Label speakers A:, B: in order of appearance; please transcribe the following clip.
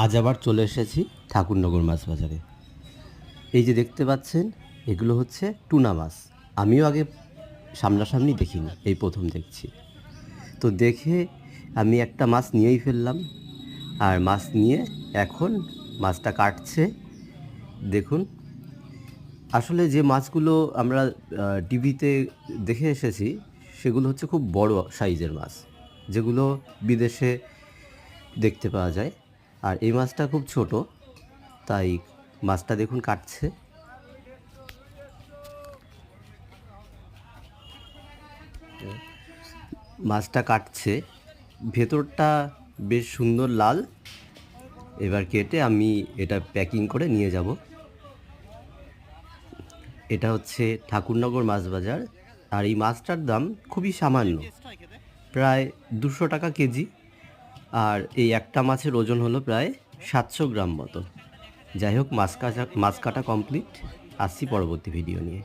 A: আজ আবার চলে এসেছি ঠাকুরনগর মাছ বাজারে। এই যে দেখতে পাচ্ছেন, এগুলো হচ্ছে টুনা মাছ। আমিও আগে সামনাসামনি দেখিনি, এই প্রথম দেখছি। তো দেখে আমি একটা মাছ নিয়েই ফেললাম, আর মাছ নিয়ে এখন মাছটা কাটছে। দেখুন, আসলে যে মাছগুলো আমরা টিভিতে দেখে এসেছি, সেগুলো হচ্ছে খুব বড় সাইজের মাছ, যেগুলো বিদেশে দেখতে পাওয়া যায়। আর এই মাছটা খুব ছোট, তাই মাছটা দেখুন কাটছে। মাছটা কাটছে। ভেতরটা বেশ সুন্দর লাল। এবার কেটে আমি এটা প্যাকিং করে নিয়ে যাব। এটা হচ্ছে ঠাকুরনগর মাছ বাজার। আর এই মাছটার দাম খুবই সামান্য, প্রায় দুশো টাকা কেজি। আর এই একটা মাছের ওজন হলো প্রায় সাতশো গ্রাম মতো। যাই হোক, মাছ কাটা মাছ কাটা কমপ্লিট আসছি পরবর্তী ভিডিও নিয়ে।